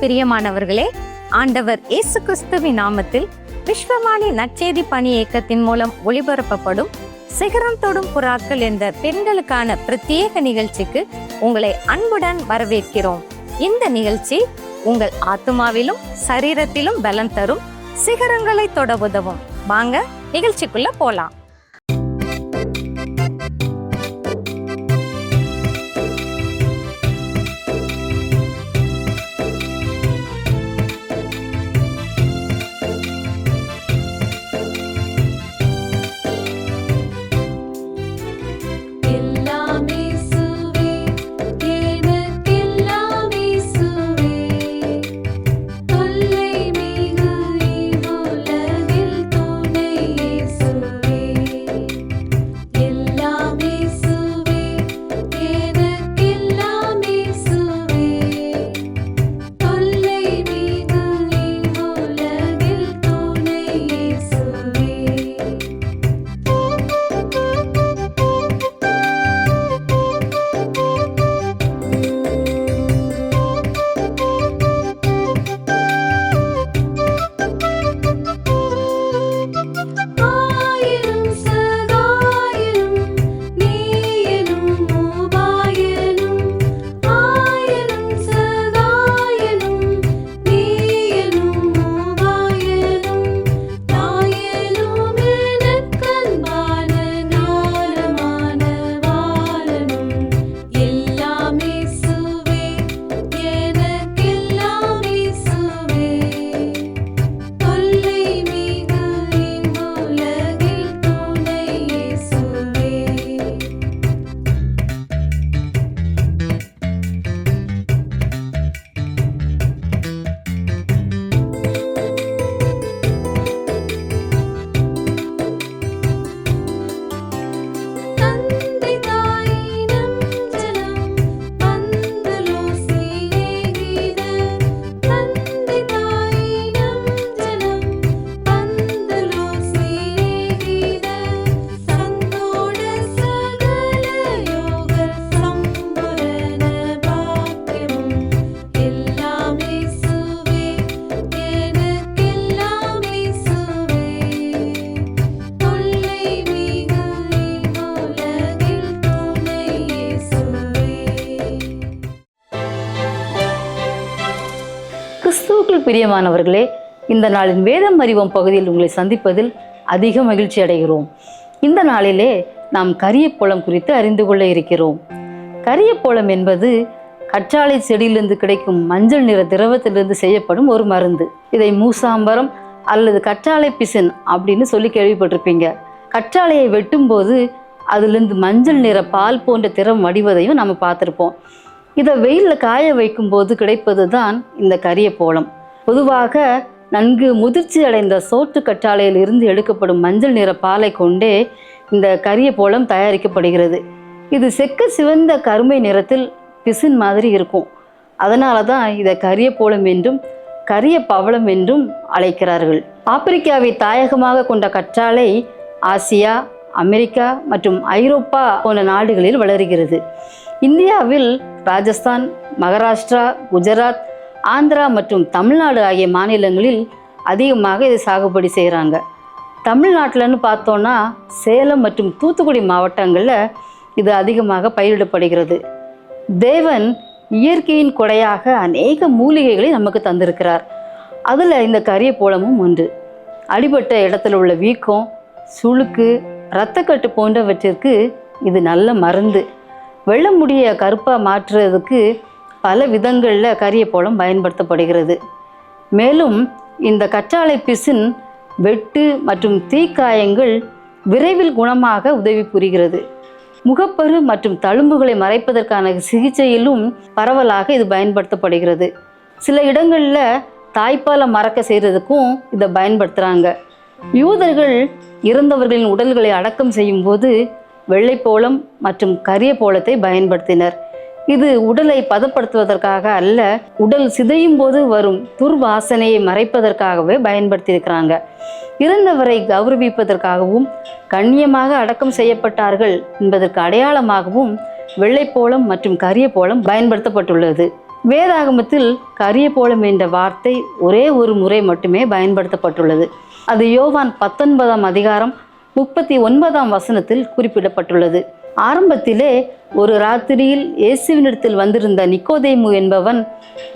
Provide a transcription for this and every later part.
பிரியமானவர்களே ஆண்டவர் இயேசு கிறிஸ்துவின் நாமத்தில் விஸ்வமானி நற்செய்தி பணி இயக்கத்தின் மூலம் ஒளிபரப்பப்படும் சிகரம் தொடும் புறாக்கள் என்ற பெண்களுக்கான பிரத்யேக நிகழ்ச்சிக்கு உங்களை அன்புடன் வரவேற்கிறோம். இந்த நிகழ்ச்சி உங்கள் ஆத்துமாவிலும் சரீரத்திலும் பலம் தரும் சிகரங்களை தொட உதவும். வாங்க நிகழ்ச்சிக்குள்ள போலாம். பிரியமானவர்களே இந்த நாளின் வேதம் அறிவோம் பகுதியில் உங்களை சந்திப்பதில் அதிக மகிழ்ச்சி அடைகிறோம். இந்த நாளிலே நாம் கரியப்பழம் குறித்து அறிந்து கொள்ள இருக்கிறோம். கரியப்பழம் என்பது கற்றாழை செடியிலிருந்து கிடைக்கும் மஞ்சள் நிற திரவத்திலிருந்து செய்யப்படும் ஒரு மருந்து. இதை மூசாம்பரம் அல்லது கற்றாழை பிசின் அப்படின்னு சொல்லி கேள்விப்பட்டிருப்பீங்க. கற்றாழையை வெட்டும்போது அதுலேருந்து மஞ்சள் நிற பால் போன்ற திறம் வடிவதையும் நம்ம பார்த்துருப்போம். இதை வெயிலில் காய வைக்கும்போது கிடைப்பது தான் இந்த கரிய போளம் பொதுவாக நன்கு முதிர்ச்சி அடைந்த சோற்று கற்றாழையில் இருந்து எடுக்கப்படும் மஞ்சள் நிற பாலை கொண்டே இந்த கரிய போலம் தயாரிக்கப்படுகிறது. இது செக்க சிவந்த கருமை நிறத்தில் பிசின் மாதிரி இருக்கும். அதனால தான் இதை கரிய போலம் என்றும் கரிய பவளம் என்றும் அழைக்கிறார்கள். ஆப்பிரிக்காவை தாயகமாக கொண்ட கற்றாழை ஆசியா அமெரிக்கா மற்றும் ஐரோப்பா போன்ற நாடுகளில் வளருகிறது. இந்தியாவில் ராஜஸ்தான் மகாராஷ்டிரா குஜராத் ஆந்திரா மற்றும் தமிழ்நாடு ஆகிய மாநிலங்களில் அதிகமாக இது சாகுபடி செய்கிறாங்க தமிழ்நாட்டில்னு பார்த்தோன்னா சேலம் மற்றும் தூத்துக்குடி மாவட்டங்களில் இது அதிகமாக பயிரிடப்படுகிறது. தேவன் இயற்கையின் கொடையாக அநேக மூலிகைகளை நமக்கு தந்திருக்கிறார். அதில் இந்த கரிய போலமும் ஒன்று அடிபட்ட இடத்துல உள்ள வீக்கம் சுளுக்கு இரத்தக்கட்டு போன்றவற்றிற்கு இது நல்ல மருந்து. வெள்ளை முடிய கருப்பாக மாற்றுறதுக்கு பல விதங்களில் கரியப்போளம் பயன்படுத்தப்படுகிறது. மேலும் இந்த கற்றாழை பிசின் வெட்டு மற்றும் தீக்காயங்கள் விரைவில் குணமாக உதவி புரிகிறது. முகப்பரு மற்றும் தழும்புகளை மறைப்பதற்கான சிகிச்சையிலும் பரவலாக இது பயன்படுத்தப்படுகிறது. சில இடங்களில் தாய்ப்பாலை மறக்க செய்கிறதுக்கும் இதை பயன்படுத்துகிறாங்க யூதர்கள் இறந்தவர்களின் உடல்களை அடக்கம் செய்யும்போது வெள்ளைப்போளம் மற்றும் கரிய பயன்படுத்தினர். இது உடலை பதப்படுத்துவதற்காக அல்ல உடல் சிதையும் போது வரும் துர்வாசனையை மறைப்பதற்காகவே பயன்படுத்தியிருக்கிறாங்க. இறந்தவரை கௌரவிப்பதற்காகவும் கண்ணியமாக அடக்கம் செய்யப்பட்டார்கள் என்பதற்கு அடையாளமாகவும் வெள்ளைப்போளம் மற்றும் கரிய போளம் பயன்படுத்தப்பட்டுள்ளது. வேதாகமத்தில் கரியபோலம் என்ற வார்த்தை ஒரே ஒரு முறை மட்டுமே பயன்படுத்தப்பட்டுள்ளது. அது யோவான் பத்தொன்பதாம் அதிகாரம் முப்பத்தி ஒன்பதாம் வசனத்தில் குறிப்பிடப்பட்டுள்ளது. ஆரம்பத்திலே ஒரு ராத்திரியில் இயேசுவினிடத்தில் வந்திருந்த நிக்கோதேமு என்பவன்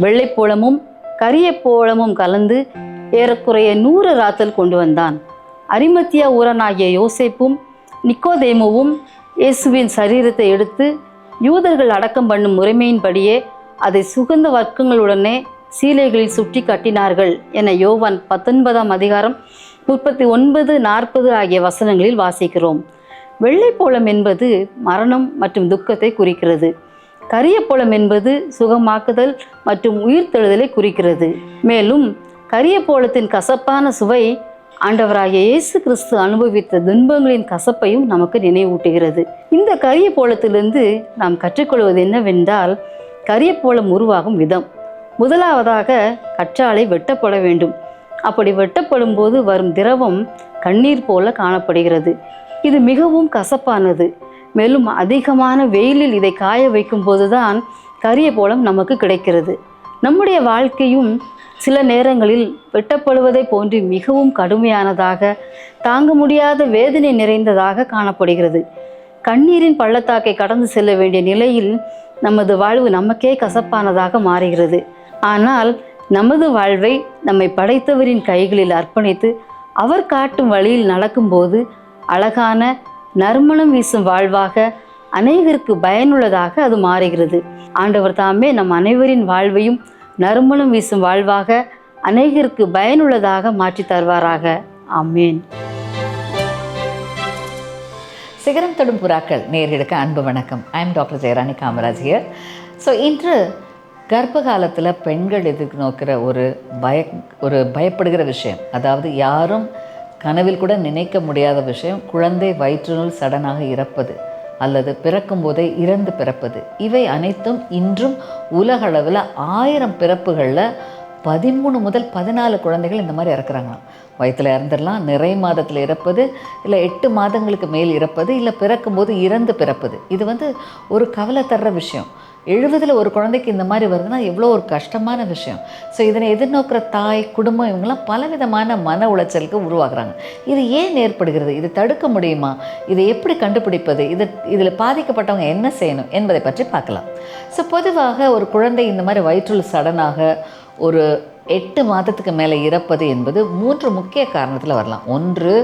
வெள்ளைப்போளமும் கரியப்போளமும் கலந்து ஏறக்குறைய நூறு ராத்தல் கொண்டு வந்தான். அரிமத்திய ஊரனாகிய யோசேப்பும் நிக்கோதேமுவும் இயேசுவின் சரீரத்தை எடுத்து யூதர்கள் அடக்கம் பண்ணும் முறைமையின்படியே அதை சுகந்த வர்க்கங்களுடனே சீலைகளில் சுட்டி கட்டினார்கள் என யோவான் பத்தொன்பதாம் அதிகாரம் முப்பத்தி ஒன்பது நாற்பது ஆகிய வசனங்களில் வாசிக்கிறோம். வெள்ளைப்போளம் என்பது மரணம் மற்றும் துக்கத்தை குறிக்கிறது. கரியப்போளம் என்பது சுகமாக்குதல் மற்றும் உயிர்த்தெழுதலை குறிக்கிறது. மேலும் கரியப்போளத்தின் கசப்பான சுவை ஆண்டவராகிய இயேசு கிறிஸ்து அனுபவித்த துன்பங்களின் கசப்பையும் நமக்கு நினைவூட்டுகிறது. இந்த கரியப்போளத்திலிருந்து நாம் கற்றுக்கொள்வது என்னவென்றால் கரியப்போளம் உருவாகும் விதம். முதலாவதாக கற்றாழை வெட்டப்பட வேண்டும். அப்படி வெட்டப்படும் போது வரும் திரவம் கண்ணீர் போல காணப்படுகிறது. இது மிகவும் கசப்பானது. மேலும் அதிகமான வெயிலில் இதை காய வைக்கும் போதுதான் கரிய போலம் நமக்கு கிடைக்கிறது. நம்முடைய வாழ்க்கையும் சில நேரங்களில் வெட்டப்படுவதை போன்று மிகவும் கடுமையானதாக தாங்க முடியாத வேதனை நிறைந்ததாக காணப்படுகிறது. கண்ணீரின் பள்ளத்தாக்கை கடந்து செல்ல வேண்டிய நிலையில் நமது வாழ்வு நமக்கே கசப்பானதாக மாறுகிறது. ஆனால் நமது வாழ்வை நம்மை படைத்தவரின் கைகளில் அர்ப்பணித்து அவர் காட்டும் வழியில் நடக்கும்போது அழகான நறுமணம் வீசும் வாழ்வாக அநேகருக்கு பயனுள்ளதாக அது மாறுகிறது. ஆண்டவர் தாமே நம் அனைவரின் வாழ்வையும் நறுமணம் வீசும் வாழ்வாக அநேகருக்கு பயனுள்ளதாக மாற்றி தருவாராக. ஆமேன். சிகரம் தொடும் புறாக்கள் நேர்களுக்கு அன்பு வணக்கம். I am doctor Jayarani Kamaraj here so இன்று கர்ப்ப காலத்தில் பெண்கள் எதிர்நோக்கிற ஒரு பய ஒரு பயப்படுகிற விஷயம். அதாவது யாரும் கனவில் கூட நினைக்க முடியாத விஷயம் குழந்தை வயிற்றினுள் சடனாக இறப்பது அல்லது பிறக்கும் போதே இறந்து பிறப்பது. இவை அனைத்தும் இன்றும் உலகளவில் ஆயிரம் பிறப்புகளில் பதிமூணு முதல் பதினாலு குழந்தைகள் இந்த மாதிரி இறக்குறாங்களாம். வயிற்றில் இறந்துடலாம் நிறை மாதத்தில் இறப்பது இல்லை எட்டு மாதங்களுக்கு மேல் இறப்பது இல்லை பிறக்கும்போது இறந்து பிறப்பது. இது வந்து ஒரு கவலை தர்ற விஷயம். எழுபதில் ஒரு குழந்தைக்கு இந்த மாதிரி வருதுன்னா எவ்வளோ ஒரு கஷ்டமான விஷயம். ஸோ இதனை எதிர்நோக்கிற தாய் குடும்பம் இவங்கெல்லாம் பலவிதமான மன உளைச்சலுக்கு உருவாகுறாங்க. இது ஏன் ஏற்படுகிறது? இது தடுக்க முடியுமா? இதை எப்படி கண்டுபிடிப்பது? இது இதில் பாதிக்கப்பட்டவங்க என்ன செய்யணும் என்பதை பற்றி பார்க்கலாம். ஸோ பொதுவாக ஒரு குழந்தை இந்த மாதிரி வயிற்றுள் சடனாக ஒரு எட்டு மாதத்துக்கு மேலே இறப்பது என்பது மூன்று முக்கிய காரணத்தில் வரலாம். ஒன்று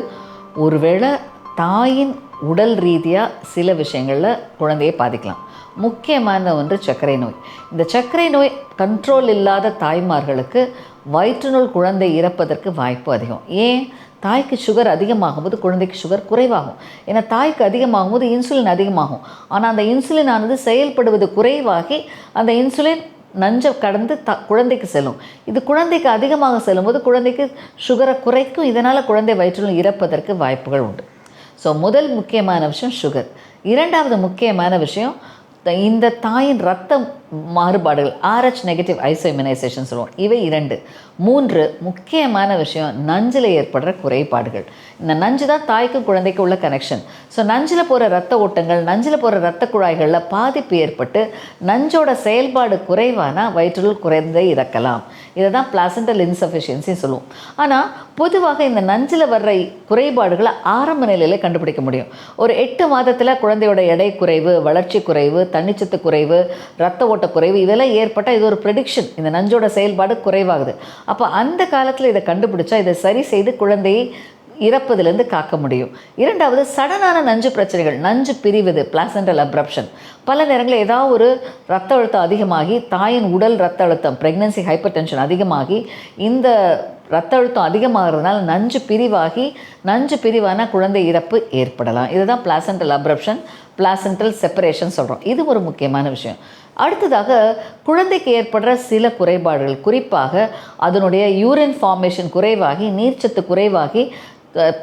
ஒருவேளை தாயின் உடல் ரீதியாக சில விஷயங்களில் குழந்தையை பாதிக்கலாம். முக்கியமான ஒன்று சர்க்கரை நோய். இந்த சர்க்கரை நோய் கண்ட்ரோல் இல்லாத தாய்மார்களுக்கு வயிற்றுனுள் குழந்தை இறப்பதற்கு வாய்ப்பு அதிகம். ஏன்? தாய்க்கு சுகர் அதிகமாகும் போது குழந்தைக்கு சுகர் குறைவாகும். ஏன்னா தாய்க்கு அதிகமாகும் போது இன்சுலின் அதிகமாகும். ஆனால் அந்த இன்சுலின் ஆனது செயல்படுவது குறைவாகி அந்த இன்சுலின் நஞ்சை கடந்து த குழந்தைக்கு செல்லும். இது குழந்தைக்கு அதிகமாக செல்லும்போது குழந்தைக்கு சுகரை குறைக்கும். இதனால் குழந்தை வயிற்றில் இறப்பதற்கு வாய்ப்புகள் உண்டு. ஸோ முதல் முக்கியமான விஷயம் சுகர் இரண்டாவது முக்கியமான விஷயம் இந்த தாயின் ரத்தம் மாறுபாடுகள். ஆர்ஹெச் நெகட்டிவ் ஐசோமினைசேஷன் சொல்லுவோம். இவை இரண்டு. மூன்று முக்கியமான விஷயம் நஞ்சில் ஏற்படுற குறைபாடுகள். இந்த நஞ்சு தான் தாய்க்கும் குழந்தைக்கும் உள்ள கனெக்ஷன் ஸோ நஞ்சில் போகிற ரத்த ஓட்டங்கள் நஞ்சில் போகிற ரத்த குழாய்களில் பாதிப்பு ஏற்பட்டு நஞ்சோட செயல்பாடு குறைவானால் வயிற்றுள் குறைந்தே இறக்கலாம். இதை தான் பிளாசண்டல் இன்சஃபிஷியன்சி சொல்லுவோம். ஆனால் பொதுவாக இந்த நஞ்சில் வர்ற குறைபாடுகளை ஆரம்ப நிலையில் கண்டுபிடிக்க முடியும். ஒரு எட்டு மாதத்தில் குழந்தையோட எடை குறைவு வளர்ச்சி குறைவு தன்னிச்சத்து குறைவு ரத்த ஓட்ட குறைவு இதெல்லாம் ஏற்பட்டால் இது ஒரு ப்ரெடிக்ஷன் இந்த நஞ்சோட செயல்பாடு குறைவாகுது. அப்போ அந்த காலத்தில் இதை கண்டுபிடிச்சா இதை சரி செய்து குழந்தையை இறப்பதிலிருந்து காக்க முடியும். இரண்டாவது சடனான நஞ்சு பிரச்சனைகள் நஞ்சு பிரிவது பிளாசண்டல் அப்ரப்ஷன் பல நேரங்களில் ஏதாவது ஒரு ரத்த அழுத்தம் அதிகமாகி தாயின் உடல் ரத்த அழுத்தம் ப்ரெக்னன்சி ஹைப்பர் டென்ஷன் அதிகமாகி இந்த ரத்த அழுத்தம் அதிகமாகிறதுனால நஞ்சு பிரிவாகி நஞ்சு பிரிவான குழந்தை இறப்பு ஏற்படலாம். இதுதான் பிளாசண்டல் அப்ரப்ஷன் பிளாசண்டல் செப்பரேஷன் சொல்கிறோம் இது ஒரு முக்கியமான விஷயம். அடுத்ததாக குழந்தைக்கு ஏற்படுற சில குறைபாடுகள். குறிப்பாக அதனுடைய யூரின் ஃபார்மேஷன் குறைவாகி நீர்ச்சத்து குறைவாகி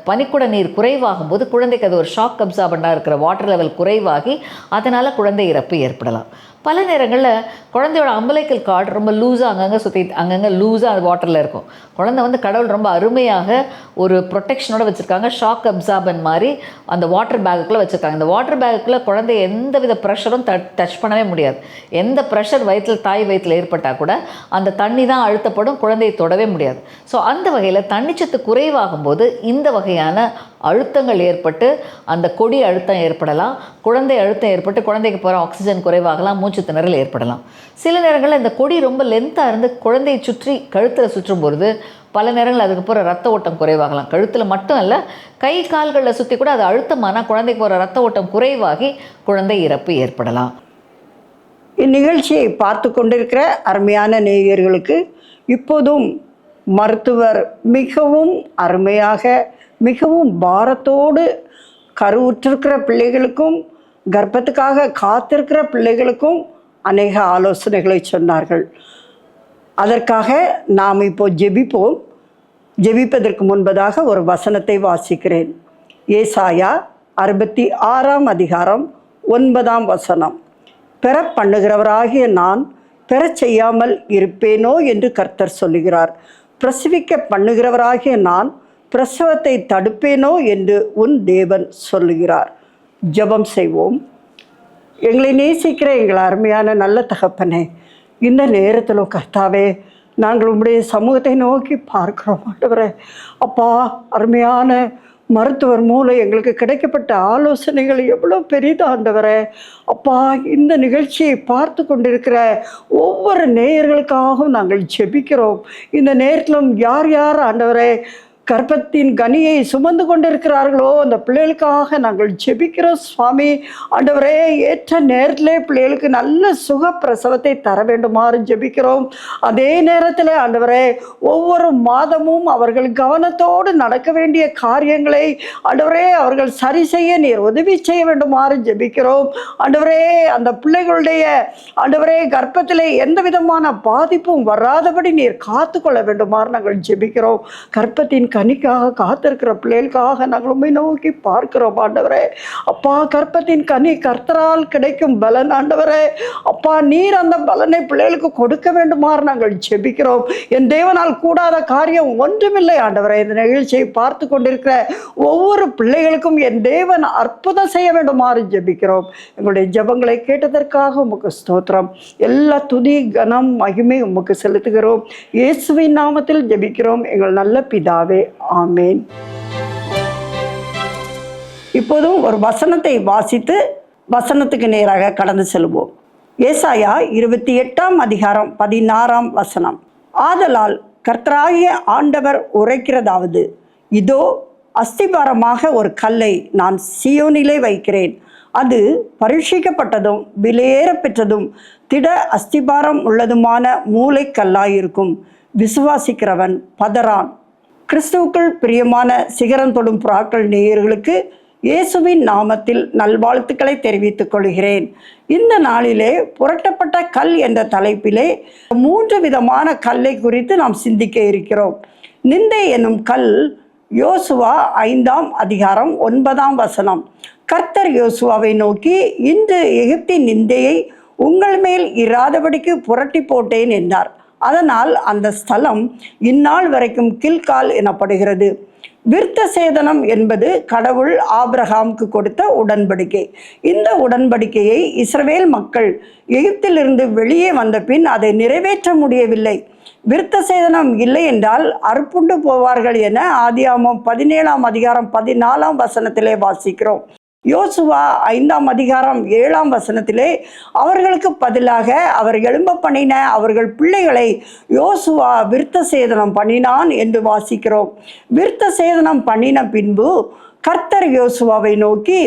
பனிக்குட நீர் குறைவாகும் போது குழந்தைக்கு அது ஒரு ஷாக் அப்சார்பண்டாக இருக்கிற வாட்டர் லெவல் குறைவாகி அதனால் குழந்தை இறப்பு ஏற்படலாம். பல நேரங்களில் குழந்தையோட அம்பலைக்கல் கார்டு ரொம்ப லூஸாக அங்கங்கே சுற்றி அங்கங்கே லூஸாக அது வாட்டரில் இருக்கும். குழந்தை வந்து கடவுள் ரொம்ப அருமையாக ஒரு ப்ரொடெக்ஷனோட வச்சுருக்காங்க. ஷாக் அப்சார்பன் மாதிரி அந்த வாட்டர் பேக்குள்ளே வச்சுருக்காங்க. இந்த வாட்டர் பேக்குள்ளே குழந்தை எந்த வித ப்ரெஷரும் டச் பண்ணவே முடியாது. எந்த ப்ரெஷர் வயிற்றில் தாய் வயிற்றில் ஏற்பட்டால் கூட அந்த தண்ணி தான் அழுத்தப்படும். குழந்தையை தொடவே முடியாது. ஸோ அந்த வகையில் தண்ணிச்சத்து குறைவாகும் போது இந்த வகையான அழுத்தங்கள் ஏற்பட்டு அந்த கொடி அழுத்தம் ஏற்படலாம் குழந்தை அழுத்தம் ஏற்பட்டு குழந்தைக்கு போகிற ஆக்சிஜன் குறைவாகலாம் மூச்சு திணறல் ஏற்படலாம். சில நேரங்களில் இந்த கொடி ரொம்ப லென்த்தாக இருந்து குழந்தையை சுற்றி கழுத்தில் சுற்றும் பொழுது பல நேரங்கள் அதுக்கு ரத்த ஓட்டம் குறைவாகலாம். கழுத்தில் மட்டும் அல்ல கை கால்களில் சுற்றி கூட அது அழுத்தமானால் குழந்தைக்கு போகிற ரத்த ஓட்டம் குறைவாகி குழந்தை இறப்பு ஏற்படலாம். இந்நிகழ்ச்சியை பார்த்து கொண்டிருக்கிற அருமையான நேயர்களுக்கு இப்போதும் மருத்துவர் மிகவும் அருமையாக மிகவும் பாரத்தோடு கருவுற்றிருக்கிற பிள்ளைகளுக்கும் கர்ப்பத்துக்காக காத்திருக்கிற பிள்ளைகளுக்கும் அநேக ஆலோசனைகளை சொன்னார்கள். அதற்காக நாம் இப்போ ஜெபிப்போம். ஜெபிப்பதற்கு முன்பதாக ஒரு வசனத்தை வாசிக்கிறேன். ஏசாயா அறுபத்தி ஆறாம் அதிகாரம் ஒன்பதாம் வசனம். பெற பண்ணுகிறவராகிய நான் பெறச் செய்யாமல் இருப்பேனோ? என்று கர்த்தர் சொல்லுகிறார். பிரசவிக்க பண்ணுகிறவராகிய நான் பிரசவத்தை தடுப்பேனோ என்று உன் தேவன் சொல்லுகிறார். ஜெபம் செய்வோம். எங்களை நேசிக்கிற எங்கள் அருமையான நல்ல தகப்பனே இந்த நேரத்திலும் கர்த்தாவே நாங்கள் உங்களுடைய சமூகத்தை நோக்கி பார்க்குறோம் ஆண்டவரே. அப்பா அருமையான மருத்துவர் மூலம் எங்களுக்கு கிடைக்கப்பட்ட ஆலோசனைகள் எவ்வளோ பெரிது அப்பா இந்த நிகழ்ச்சியை பார்த்து கொண்டிருக்கிற ஒவ்வொரு நேயர்களுக்காகவும் நாங்கள் ஜெபிக்கிறோம். இந்த நேரத்திலும் யார் யார் ஆண்டவரே கர்ப்பத்தின் கனியை சுமந்து கொண்டிருக்கிறார்களோ அந்த பிள்ளைகளுக்காக நாங்கள் ஜெபிக்கிறோம் சுவாமி. ஆண்டவரே ஏற்ற நேரத்திலே பிள்ளைகளுக்கு நல்ல சுக பிரசவத்தை தர வேண்டுமாறு ஜெபிக்கிறோம். அதே நேரத்தில் ஆண்டவரே ஒவ்வொரு மாதமும் அவர்கள் கவனத்தோடு நடக்க வேண்டிய காரியங்களை ஆண்டவரே அவர்கள் சரி செய்ய நீர் உதவி செய்ய வேண்டுமாறு ஜெபிக்கிறோம். ஆண்டவரே அந்த பிள்ளைகளுடைய ஆண்டவரே கர்ப்பத்திலே எந்த விதமான பாதிப்பும் வராதபடி நீர் காத்துக்கொள்ள வேண்டுமாறு நாங்கள் ஜெபிக்கிறோம். கர்ப்பத்தின் கனிக்காக காத்திருக்கிற பிள்ளைகளுக்காக நாங்கள் உண்மை நோக்கி பார்க்கிறோம் ஆண்டவரே. அப்பா கற்பத்தின் கனி கர்த்தரால் கிடைக்கும் பலன் ஆண்டவரே. அப்பா நீர் அந்த பலனை பிள்ளைகளுக்கு கொடுக்க வேண்டுமாறு நாங்கள் ஜெபிக்கிறோம். என் தேவனால் கூடாத காரியம் ஒன்றுமில்லை ஆண்டவரே. இந்த நிகழ்ச்சியை பார்த்து கொண்டிருக்கிற ஒவ்வொரு பிள்ளைகளுக்கும் என் தேவன் அற்புதம் செய்ய வேண்டுமாறு ஜெபிக்கிறோம். எங்களுடைய ஜெபங்களை கேட்டதற்காக உமக்கு ஸ்தோத்திரம். எல்லா துதி கனம் மகிமை உமக்கு செலுத்துகிறோம். இயேசுவின் நாமத்தில் ஜெபிக்கிறோம். எங்கள் நல்ல பிதாவே ஆமேன். இப்போதும் ஒரு வசனத்தை வாசித்து வசனத்துக்கு நேராக கடந்து செல்வோம். ஏசாயா இருபத்தி எட்டாம் அதிகாரம் பதினாறாம் வசனம். ஆதலால் கர்த்தராகிய ஆண்டவர் உரைக்கிறதாவது இதோ அஸ்திபாரமாக ஒரு கல்லை நான் சியோனிலே வைக்கிறேன். அது பரீட்சிக்கப்பட்டதும் விலையேற பெற்றதும் திட அஸ்திபாரம் உள்ளதுமான மூளைக்கல்லாயிருக்கும் விசுவாசிக்கிறவன் பதறான். கிறிஸ்துவுக்குள் பிரியமான சிகரம் தொடும் புறாக்கள் நேயர்களுக்கு இயேசுவின் நாமத்தில் நல்வாழ்த்துக்களை தெரிவித்துக் கொள்கிறேன். இந்த நாளிலே புரட்டப்பட்ட கல் என்ற தலைப்பிலே மூன்று விதமான கல்லை குறித்து நாம் சிந்திக்க இருக்கிறோம். நிந்தை என்னும் கல் யோசுவா ஐந்தாம் அதிகாரம் ஒன்பதாம் வசனம். கர்த்தர் யோசுவாவை நோக்கி இன்று எகிப்தின் நிந்தையை உங்கள் மேல் இராதபடிக்கு புரட்டி போட்டேன் என்றார். அதனால் அந்த ஸ்தலம் இந்நாள் வரைக்கும் கில்கால் எனப்படுகிறது. விருத்த சேதனம் என்பது கடவுள் ஆப்ரஹாம்க்கு கொடுத்த உடன்படிக்கை. இந்த உடன்படிக்கையை இஸ்ரவேல் மக்கள் எகிப்திலிருந்து வெளியே வந்த பின் அதை நிறைவேற்ற முடியவில்லை. விருத்த சேதனம் இல்லை என்றால் அறுப்புண்டு போவார்கள் என ஆதியாமம் பதினேழாம் அதிகாரம் பதினாலாம் வசனத்திலே வாசிக்கிறோம். யோசுவா ஐந்தாம் அதிகாரம் ஏழாம் வசனத்திலே அவர்களுக்கு பதிலாக அவர் எழும்ப பண்ணின அவர்கள் பிள்ளைகளை யோசுவா விருத்த சேதனம் பண்ணினான் என்று வாசிக்கிறோம். விருத்த சேதனம் பண்ணின பின்பு கர்த்தர் யோசுவாவை நோக்கி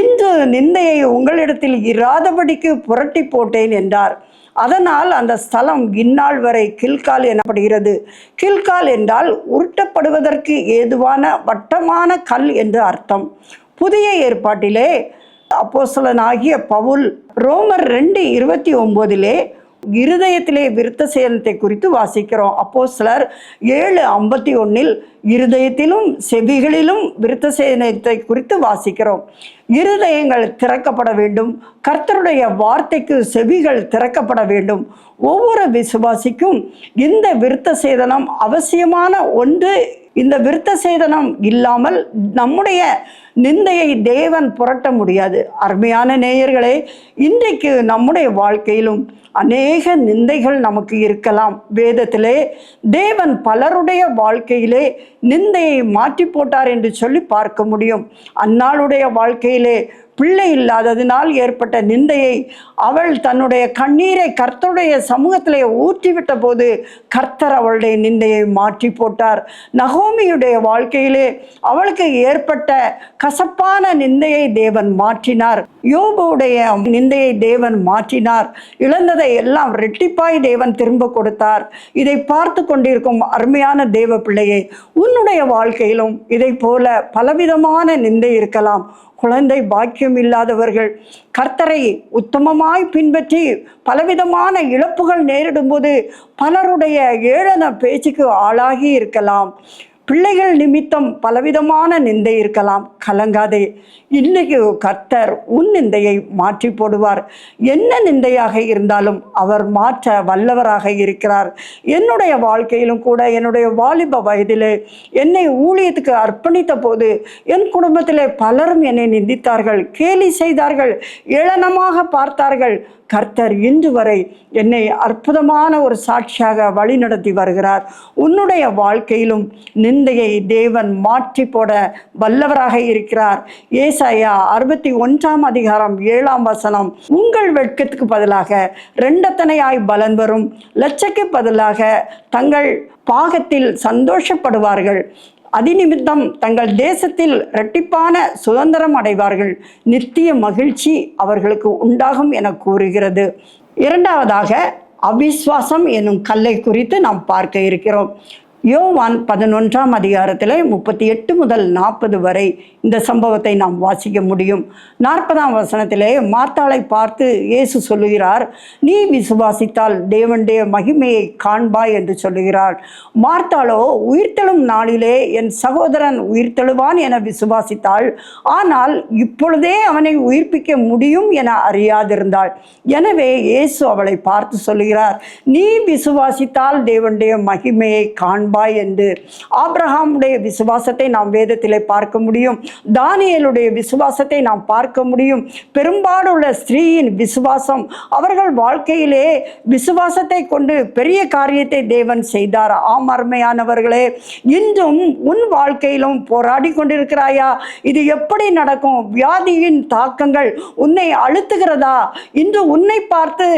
இன்று நிந்தையை உங்களிடத்தில் இராதபடிக்கு புரட்டி போட்டேன் என்றார். அதனால் அந்த ஸ்தலம் இந்நாள் வரை கில்கால் எனப்படுகிறது. கில்கால் என்றால் உருட்டப்படுவதற்கு ஏதுவான வட்டமான கல் என்று அர்த்தம். புதிய ஏற்பாட்டிலே அப்போசலனாகிய பவுல் ரோமர் ரெண்டு இருபத்தி ஒம்போதிலே இருதயத்திலே விருத்த சேதனத்தை குறித்து வாசிக்கிறோம். அப்போ சிலர் ஏழு ஐம்பத்தி ஒன்னில் இருதயத்திலும் செவிகளிலும் விருத்த சேதனத்தை குறித்து வாசிக்கிறோம். இருதயங்கள் திறக்கப்பட வேண்டும். கர்த்தருடைய வார்த்தைக்கு செவிகள் திறக்கப்பட வேண்டும். ஒவ்வொரு விசுவாசிக்கும் இந்த விருத்த சேதனம் அவசியமான ஒன்று. இந்த விருத்த சேதனம் இல்லாமல் நம்முடைய நிந்தையை தேவன் புரட்ட முடியாது. அருமையான நேயர்களே இன்றைக்கு நம்முடைய வாழ்க்கையிலும் அநேக நிந்தைகள் நமக்கு இருக்கலாம். வேதத்திலே தேவன் பலருடைய வாழ்க்கையிலே நிந்தையை மாற்றி போட்டார் என்று சொல்லி பார்க்க முடியும். அன்னாளுடைய வாழ்க்கையிலே பிள்ளை இல்லாததினால் ஏற்பட்ட நிந்தையை அவள் தன்னுடைய கண்ணீரை கர்த்தருடைய சமூகத்திலே ஊற்றிவிட்ட போது கர்த்தர் அவளுடைய நிந்தையை மாற்றி போட்டார். நகோமியுடைய வாழ்க்கையிலே அவளுக்கு ஏற்பட்ட கசப்பான நிந்தையை தேவன் மாற்றினார். யோபுடைய நிந்தையை தேவன் மாற்றினார். இழந்ததை எல்லாம் ரெட்டிப்பாய் தேவன் திரும்ப கொடுத்தார். இதை பார்த்து கொண்டிருக்கும் அருமையான தேவ பிள்ளையை உன்னுடைய வாழ்க்கையிலும் இதை போல பலவிதமான நிந்தை இருக்கலாம். குழந்தை பாக்கியம் இல்லாதவர்கள் கர்த்தரை உத்தமமாய் பின்பற்றி பலவிதமான இழப்புகள் நேரிடும்போது பலருடைய ஏழன பேச்சுக்கு ஆளாகி இருக்கலாம். பிள்ளைகள் நிமித்தம் பலவிதமான நிந்தை இருக்கலாம். கலங்காதே. இன்னைக்கு கர்த்தர் உன் நிந்தையை மாற்றி போடுவார். என்ன நிந்தையாக இருந்தாலும் அவர் மாற்ற வல்லவராக இருக்கிறார். என்னுடைய வாழ்க்கையிலும் கூட என்னுடைய வாலிப வயதிலே என்னை ஊழியத்துக்கு அர்ப்பணித்த போது என் குடும்பத்திலே பலரும் என்னை நிந்தித்தார்கள். கேலி செய்தார்கள். ஏளனமாக பார்த்தார்கள். கர்த்தர் இன்று வரை என்னை அற்புதமான ஒரு சாட்சியாக வழி நடத்தி வருகிறார். உன்னுடைய வாழ்க்கையிலும் நிந்தையை தேவன் மாற்றி போட வல்லவராக இருக்கிறார். ஏசாயா அறுபத்தி ஒன்றாம் அதிகாரம் ஏழாம் வசனம் உங்கள் வெட்கத்துக்கு பதிலாக ரெண்டத்தனையாய் பலன் வரும். லட்சக்கு பதிலாக தங்கள் பாகத்தில் சந்தோஷப்படுவார்கள். அதிநிமித்தம் தங்கள் தேசத்தில் இரட்டிப்பான சுதந்திரம் அடைவார்கள். நித்திய மகிழ்ச்சி அவர்களுக்கு உண்டாகும் என கூறுகிறது. இரண்டாவதாக அவிஸ்வாசம் என்னும் கல்லை குறித்து நாம் பார்க்க இருக்கிறோம். யோவான் பதினொன்றாம் அதிகாரத்தில் முப்பத்தி எட்டு முதல் நாற்பது வரை இந்த சம்பவத்தை நாம் வாசிக்க முடியும். நாற்பதாம் வசனத்திலே மார்த்தாளை பார்த்து இயேசு சொல்லுகிறார் நீ விசுவாசித்தால் தேவனுடைய மகிமையை காண்பாய் என்று சொல்லுகிறார். மார்த்தாளோ உயிர்த்தெழும் நாளிலே என் சகோதரன் உயிர்த்தெழுவான் என விசுவாசித்தாள். ஆனால் இப்பொழுதே அவனை உயிர்ப்பிக்க முடியும் என அறியாதிருந்தாள். எனவே இயேசு அவளை பார்த்து சொல்லுகிறார் நீ விசுவாசித்தால் தேவனுடைய மகிமையை காண்பாய் என்று ஆப்ரஹாமுடைய விசுவாசத்தை நாம் வேதத்திலே பார்க்க முடியும். தானியலுடைய விசுவாசத்தை நாம் பார்க்க முடியும். பெரும்பாலுள்ள ஸ்திரீயின் விசுவாசம் அவர்கள் வாழ்க்கையிலே விசுவாசத்தை கொண்டு பெரிய காரியத்தை தேவன் செய்தார். ஆம் அருமையானவர்களே இன்றும் உன் வாழ்க்கையிலும் போராடி கொண்டிருக்கிறாயா? இது எப்படி நடக்கும்? வியாதியின் தாக்கங்கள் உன்னை அழுத்துகிறதா? இன்று உன்னை பார்த்து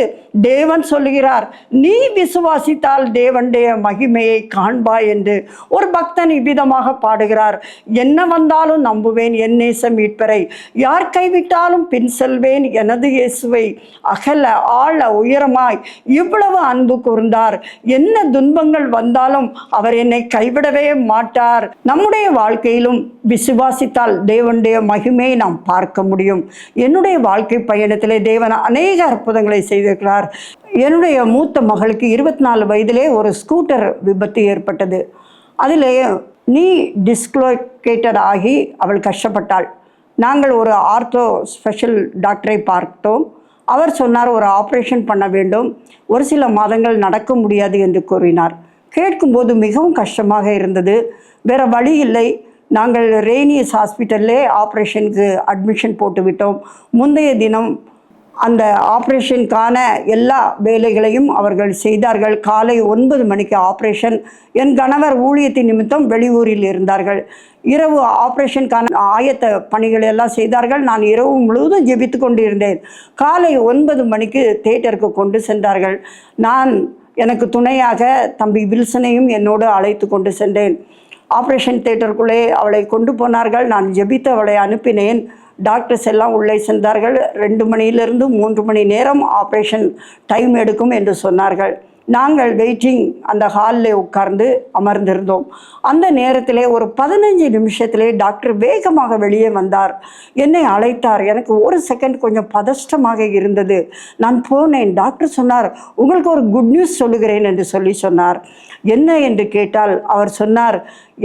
தேவன் சொல்லுகிறார் நீ விசுவாசித்தால் தேவனுடைய மகிமையை காண்பாய் என்று ஒரு பக்தன் இவ்விதமாக பாடுகிறார். என்ன வந்தாலும் நம்புவேன் என் நேச மீட்பரை. யார் கைவிட்டாலும் பின் செல்வேன் எனது இயேசுவை. அகல ஆழ உயரமாய் இவ்வளவு அன்பு கூர்ந்தார். என்ன துன்பங்கள் வந்தாலும் அவர் என்னை கைவிடவே மாட்டார். நம்முடைய வாழ்க்கையிலும் விசுவாசித்தால் தேவனுடைய மகிமையை நாம் பார்க்க முடியும். என்னுடைய வாழ்க்கை பயணத்திலே தேவன் அநேக அற்புதங்களை செய்திருக்கிறார். என்னுடைய மூத்த மகளுக்கு இருபத்தி நாலு வயதிலே ஒரு ஸ்கூட்டர் விபத்து ஏற்பட்டது. அதில் நீ டிஸ்க்ளோகேட்டட் ஆகி அவள் கஷ்டப்பட்டாள். நாங்கள் ஒரு ஆர்த்தோ ஸ்பெஷல் டாக்டரை பார்த்தோம். அவர் சொன்னார் ஒரு ஆப்ரேஷன் பண்ண வேண்டும். ஒரு சில மாதங்கள் நடக்க முடியாது என்று கூறினார். கேட்கும்போது மிகவும் கஷ்டமாக இருந்தது. வேற வழி இல்லை. நாங்கள் ரெய்னியஸ் ஹாஸ்பிட்டல்லே ஆப்ரேஷனுக்கு அட்மிஷன் போட்டுவிட்டோம். முந்தைய தினம் அந்த ஆப்ரேஷனுக்கான எல்லா வேலைகளையும் அவர்கள் செய்தார்கள். காலை ஒன்பது மணிக்கு ஆப்ரேஷன். என் கணவர் ஊழியத்தின் நிமித்தம் வெளியூரில் இருந்தார்கள். இரவு ஆப்ரேஷனுக்கான ஆயத்த பணிகள் எல்லாம் செய்தார்கள். நான் இரவு முழுவதும் ஜெபித்து கொண்டிருந்தேன். காலை ஒன்பது மணிக்கு தேட்டருக்கு கொண்டு சென்றார்கள். நான் எனக்கு துணையாக தம்பி வில்சனையும் என்னோடு அழைத்து கொண்டு சென்றேன். ஆப்ரேஷன் தேட்டருக்குள்ளே அவளை கொண்டு போனார்கள். நான் ஜெபித்து அவளை அனுப்பினேன். டாக்டர்ஸ் எல்லாம் உள்ளே சென்றார்கள். ரெண்டு மணியிலிருந்து மூன்று மணி நேரம் ஆப்ரேஷன் டைம் எடுக்கும் என்று சொன்னார்கள். நாங்கள் வெயிட்டிங் அந்த ஹாலில் உட்கார்ந்து அமர்ந்திருந்தோம். அந்த நேரத்தில் ஒரு பதினஞ்சு நிமிஷத்திலே டாக்டர் வேகமாக வெளியே வந்தார். என்னை அழைத்தார். எனக்கு ஒரு செகண்ட் கொஞ்சம் பதஷ்டமாக இருந்தது. நான் போனேன். டாக்டர் சொன்னார் உங்களுக்கு ஒரு குட் நியூஸ் சொல்லுகிறேன் என்று சொல்லி சொன்னார். என்ன என்று கேட்டால் அவர் சொன்னார்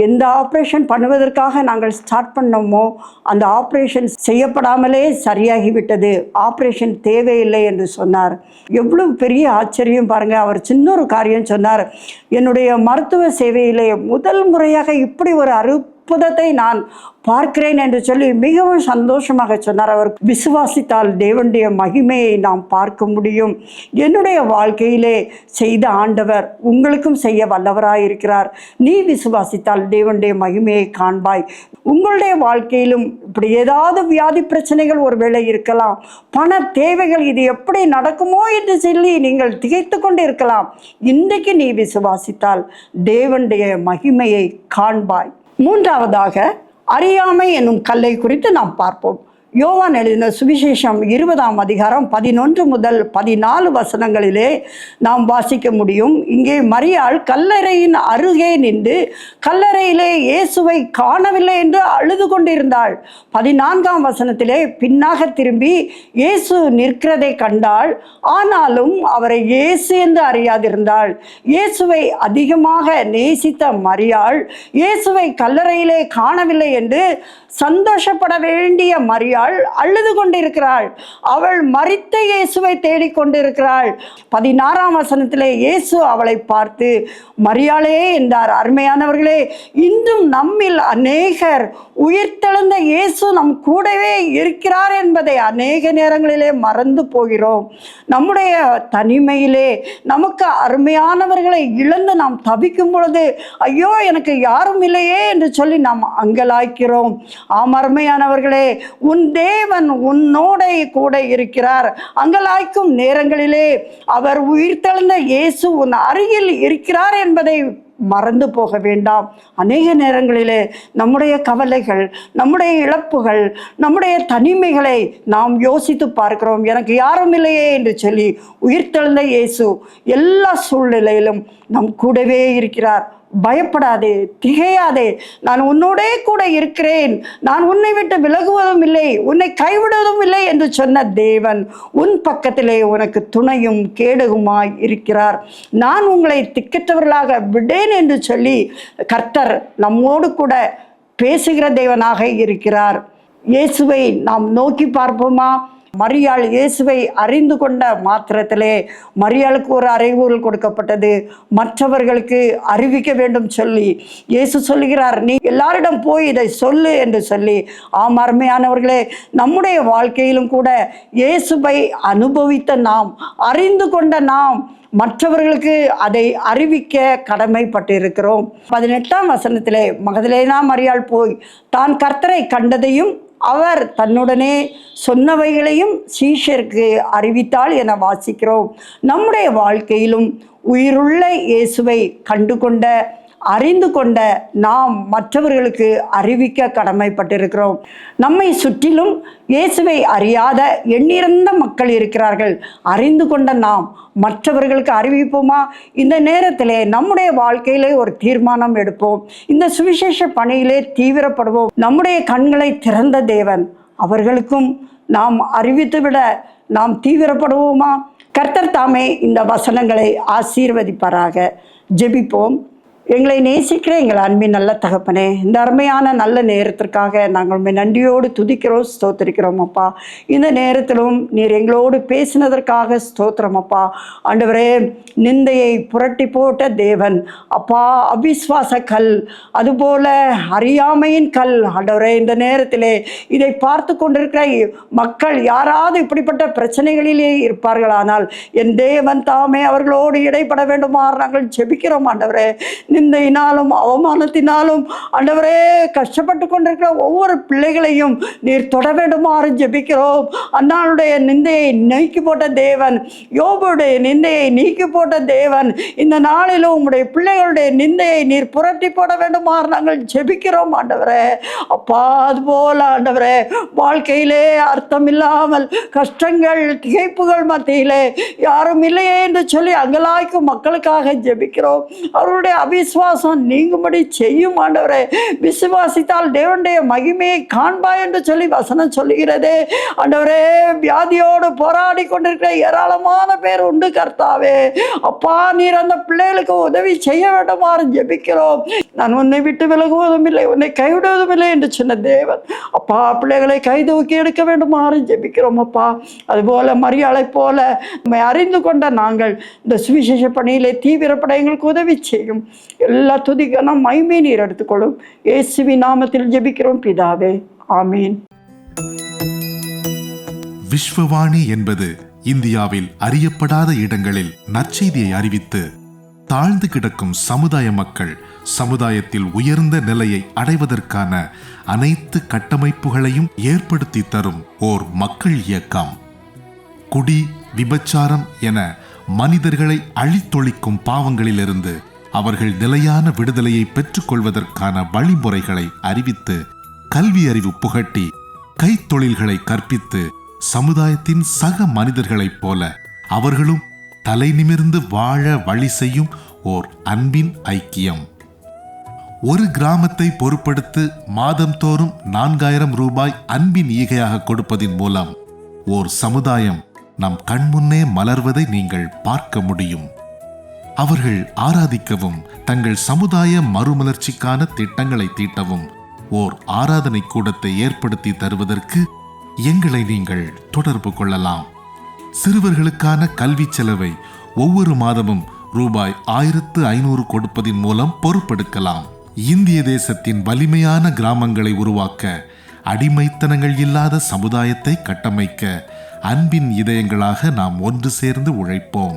எந்த ஆப்ரேஷன் பண்ணுவதற்காக நாங்கள் ஸ்டார்ட் பண்ணோமோ அந்த ஆப்ரேஷன் செய்யப்படாமலே சரியாகிவிட்டது. ஆப்ரேஷன் தேவையில்லை என்று சொன்னார். எவ்வளவு பெரிய ஆச்சரியம் பாருங்கள் அவர் சின்ன ஒரு காரியம் சொன்னார். என்னுடைய மருத்துவ சேவையிலே முதல் முறையாக இப்படி ஒரு அற்புதத்தை நான் பார்க்கிறேன் என்று சொல்லி மிகவும் சந்தோஷமாக சொன்னார். அவர் விசுவாசித்தால் தேவனுடைய மகிமையை நாம் பார்க்க முடியும். என்னுடைய வாழ்க்கையிலே செய்த ஆண்டவர் உங்களுக்கும் செய்ய வல்லவராய் இருக்கிறார். நீ விசுவாசித்தால் தேவனுடைய மகிமையை காண்பாய். உங்களுடைய வாழ்க்கையிலும் இப்படி ஏதாவது வியாதி பிரச்சனைகள் ஒருவேளை இருக்கலாம். பண தேவைகள் இது எப்படி நடக்குமோ என்று சொல்லி நீங்கள் திகைத்து கொண்டு இருக்கலாம் இன்றைக்கு நீ விசுவாசித்தால் தேவனுடைய மகிமையை காண்பாய். மூன்றாவதாக அறியாமை என்னும் கல்லை குறித்து நாம் பார்ப்போம். யோவான் எழுதின சுவிசேஷம் இருபதாம் அதிகாரம் பதினொன்று முதல் பதினாலு வசனங்களிலே நாம் வாசிக்க முடியும். இங்கே மரியாள் கல்லறையின் அருகே நின்று கல்லறையிலே இயேசுவை காணவில்லை என்று அழுது கொண்டிருந்தாள். பதினான்காம் வசனத்திலே பின்னாக திரும்பி இயேசு நிற்கிறதை கண்டாள் ஆனாலும் அவரை இயேசு என்று அறியாதிருந்தாள். இயேசுவை அதிகமாக நேசித்த மரியாள் இயேசுவை கல்லறையிலே காணவில்லை என்று சந்தோஷப்பட வேண்டிய மரியாள் அழுது கொண்டிருக்கிறாள். அவள் மறித்த இயேசுவை தேடிக்கொண்டிருக்கிறாள் பதினாறாம் வசனத்திலே இயேசு அவளை பார்த்து மரியாளே என்றார். அருமையானவர்களே இன்றும் நம்மில் அநேகர் உயிர்த்தெழுந்த இயேசு நம் கூடவே இருக்கிறார் என்பதை அநேக நேரங்களிலே மறந்து போகிறோம். நம்முடைய தனிமையிலே நமக்கு அருமையானவர்களை இழந்து நாம் தவிக்கும் பொழுது ஐயோ எனக்கு யாரும் இல்லையே என்று சொல்லி நாம் அங்கலாய்க்கிறோம். ஆம் அருமையானவர்களே உன் தேவன் உன்னோட கூட இருக்கிறார். அங்கலாய்க்கும் நேரங்களிலே அவர் உயிர்த்தெழுந்த இயேசு உன் அருகில் இருக்கிறார் என்பதை மறந்து போக வேண்டாம். அநேக நேரங்களிலே நம்முடைய கவலைகள் நம்முடைய இழப்புகள் நம்முடைய தனிமைகளை நாம் யோசித்து பார்க்கிறோம். எனக்கு யாரும் இல்லையே என்று சொல்லி உயிர்த்தெழுந்த இயேசு எல்லா சூழ்நிலையிலும் நம் கூடவே இருக்கிறார். பயப்படாதே திகையாதே. நான் உன்னோடே கூட இருக்கிறேன். நான் உன்னை விட்டு விலகுவதும் இல்லை. உன்னை கைவிடுவதும் இல்லை என்று சொன்ன தேவன் உன் பக்கத்திலே உனக்கு துணையும் கேடுகுமாய் இருக்கிறார். நான் உங்களை திக்கற்றவர்களாக விடேன் என்று சொல்லி கர்த்தர் நம்மோடு கூட பேசுகிற தேவனாக இருக்கிறார். இயேசுவை நாம் நோக்கி பார்ப்போமா? மரியாள் இயேசுவை அறிந்து கொண்ட மாத்திரத்திலே மரியாளுக்கு ஒரு அறிவுறுல் கொடுக்கப்பட்டது. மற்றவர்களுக்கு அறிவிக்க வேண்டும் சொல்லி இயேசு சொல்லுகிறார் நீ எல்லாரிடம் போய் இதை சொல்லு என்று சொல்லி. ஆம் அருமையானவர்களே நம்முடைய வாழ்க்கையிலும் கூட இயேசுவை அனுபவித்த நாம் அறிந்து கொண்ட நாம் மற்றவர்களுக்கு அதை அறிவிக்க கடமைப்பட்டிருக்கிறோம். பதினெட்டாம் வசனத்திலே மகதிலேனா மரியாள் போய் தான் கர்த்தரை கண்டதையும் அவர் தன்னுடனே சொன்னவைகளையும் சீஷருக்கு அறிவித்தாள் என வாசிக்கிறோம். நம்முடைய வாழ்க்கையிலும் உயிருள்ள இயேசுவை கண்டு கொண்ட அறிந்து கொண்ட நாம் மற்றவர்களுக்கு அறிவிக்க கடமைப்பட்டிருக்கிறோம். நம்மை சுற்றிலும் இயேசுவை அறியாத எண்ணிறந்த மக்கள் இருக்கிறார்கள். அறிந்து கொண்ட நாம் மற்றவர்களுக்கு அறிவிப்போமா? இந்த நேரத்திலே நம்முடைய வாழ்க்கையிலே ஒரு தீர்மானம் எடுப்போம். இந்த சுவிசேஷ பணியிலே தீவிரப்படுவோம். நம்முடைய கண்களை திறந்த தேவன் அவர்களுக்கும் நாம் அறிவித்துவிட நாம் தீவிரப்படுவோமா? கர்த்தர் தாமே இந்த வசனங்களை ஆசீர்வதிப்பாராக. ஜெபிப்போம். எங்களை நேசிக்கிற எங்கள் அன்பின் நல்ல தகப்பனே இந்த அருமையான நல்ல நேரத்திற்காக நாங்கள் உண்மை நன்றியோடு துதிக்கிறோம் ஸ்தோத்திரிக்கிறோம் அப்பா. இந்த நேரத்திலும் நீர் எங்களோடு பேசினதற்காக ஸ்தோத்திரம் அப்பா. ஆண்டவரே நிந்தையை புரட்டி போட்ட தேவன் அப்பா. அவிஸ்வாச கல் அதுபோல அறியாமையின் கல். ஆண்டவரே இந்த நேரத்திலே இதை பார்த்து கொண்டிருக்கிற மக்கள் யாராவது இப்படிப்பட்ட பிரச்சனைகளிலே இருப்பார்களானால் என் தேவன் தாமே அவர்களோடு இடைப்பட வேண்டுமாறு நாங்கள் ஜெபிக்கிறோம் ஆண்டவரே. நிந்தையினாலும் அவமானத்தினாலும் ஆண்டவரே கஷ்டப்பட்டு கொண்டிருக்கிற ஒவ்வொரு பிள்ளைகளையும் நீர் தொட வேண்டுமாறு ஜெபிக்கிறோம். அண்ணாளுடைய நிந்தையை நீக்கி போட்ட தேவன் யோபுடைய நிந்தையை நீக்கி போட்ட தேவன் இந்த நாளிலும் உங்களுடைய பிள்ளைகளுடைய நிந்தையை நீர் புரட்டி போட வேண்டுமாறு நாங்கள் ஜெபிக்கிறோம் ஆண்டவரே. அப்பா அதுபோல ஆண்டவரே வாழ்க்கையிலே அர்த்தம் இல்லாமல் கஷ்டங்கள் திகைப்புகள் மத்தியிலே யாரும் இல்லையே என்று சொல்லி அங்கலாய்க்கும் மக்களுக்காக ஜெபிக்கிறோம். அவருடைய அபி விசுவாசம் நீங்கும்படி செய்யும் ஆண்டவரே. விசுவாசித்தால் தேவனுடைய மகிமையை காண்பா என்று சொல்லி வசனம் சொல்லுகிறதே. ஆண்டவரே வியாதியோடு போராடி கொண்டிருக்கிற ஏராளமான பேர் உண்டு கர்த்தாவே. அப்பா நீர் அந்த பிள்ளைகளுக்கு உதவி செய்ய வேண்டுமாறு ஜெபிக்கிறோம். நான் உன்னை விட்டு விலகுவதும் இல்லை உன்னை கைவிடுவதும் இல்லை என்று சொன்ன தேவன். அப்பா பிள்ளைகளை கை தூக்கி எடுக்க வேண்டுமாறு ஜெபிக்கிறோம் அப்பா. அதுபோல மரியாதை போல நம்மை அறிந்து கொண்ட நாங்கள் இந்த சுவிசேஷ பணியிலே தீவிரப்பட எங்களுக்கு உதவி செய்யும். எல்லா துதிக்கணும் மைமே நீர் எடுத்துக்கொள்ளும். இயேசுவி நாமத்தில் ஜெபிக்கிறோம் பிதாவே. ஆமீன். விஸ்வவாணி என்பது இந்தியாவில் அறியப்படாத இடங்களில் நற்செய்தியை அறிவித்து தாழ்ந்து கிடக்கும் சமுதாய மக்கள் சமுதாயத்தில் உயர்ந்த நிலையை அடைவதற்கான அனைத்து கட்டமைப்புகளையும் ஏற்படுத்தி தரும் ஓர் மக்கள் இயக்கம். குடி விபச்சாரம் என மனிதர்களை அழித்தொழிக்கும் பாவங்களிலிருந்து அவர்கள் நிலையான விடுதலையை பெற்றுக்கொள்வதற்கான வழிமுறைகளை அறிவித்து கல்வி அறிவு புகட்டி கைத்தொழில்களை கற்பித்து சமுதாயத்தின் சக மனிதர்களைப் போல அவர்களும் தலை நிமிர்ந்து வாழ வழி செய்யும் ஓர் அன்பின் ஐக்கியம். ஒரு கிராமத்தை பொருட்படுத்து மாதம்தோறும் நான்காயிரம் ரூபாய் அன்பின் ஈகையாக கொடுப்பதின் மூலம் ஓர் சமுதாயம் நம் கண்முன்னே மலர்வதை நீங்கள் பார்க்க முடியும். அவர்கள் ஆராதிக்கவும் தங்கள் சமுதாய மறுமலர்ச்சிக்கான திட்டங்களை தீட்டவும் ஓர் ஆராதனை கூடத்தை ஏற்படுத்தி தருவதற்கு எங்களை நீங்கள் தொடர்பு கொள்ளலாம். சிறுவர்களுக்கான கல்வி செலவை ஒவ்வொரு மாதமும் ரூபாய் ஆயிரத்து ஐநூறு கொடுப்பதின் மூலம் பொறுப்பெடுக்கலாம் இந்திய தேசத்தின் வலிமையான கிராமங்களை உருவாக்க அடிமைத்தனங்கள் இல்லாத சமுதாயத்தை கட்டமைக்க அன்பின் இதயங்களாக நாம் ஒன்று சேர்ந்து உழைப்போம்.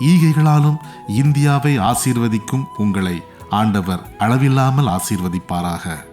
ஈகைகளாலும் இந்தியாவை ஆசீர்வதிக்கும் உங்களை ஆண்டவர் அளவில்லாமல் ஆசீர்வதிப்பாராக.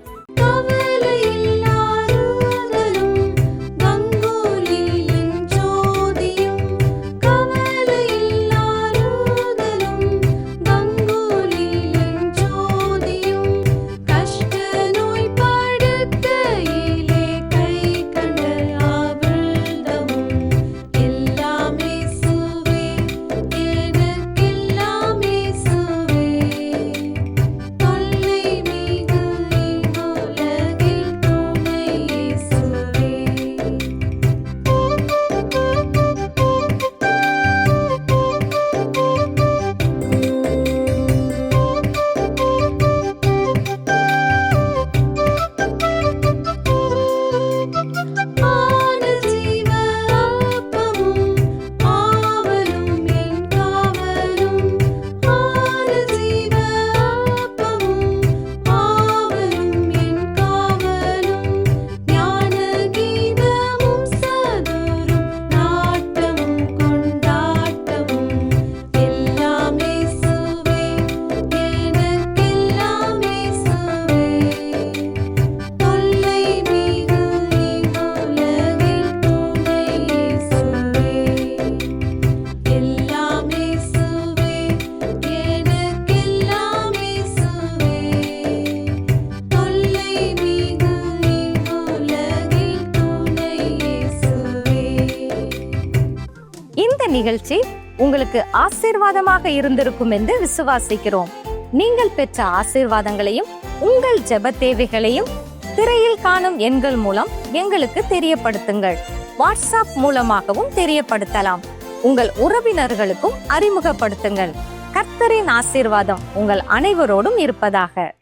உங்களுக்கு ஆசீர்வாதமாக இருந்திருக்கும் என்று விசுவாசிக்கிறோம். நீங்கள் பெற்ற ஆசீர்வாதங்களையும் உங்கள் ஜெப தேவைகளையும் திரையில் காணும் எண்கள் மூலம் எங்களுக்கு தெரியப்படுத்துங்கள். வாட்ஸ்அப் மூலமாகவும் தெரியப்படுத்தலாம். உங்கள் உறவினர்களுக்கும் அறிமுகப்படுத்துங்கள். கர்த்தரின் ஆசீர்வாதம் உங்கள் அனைவரோடும் இருப்பதாக.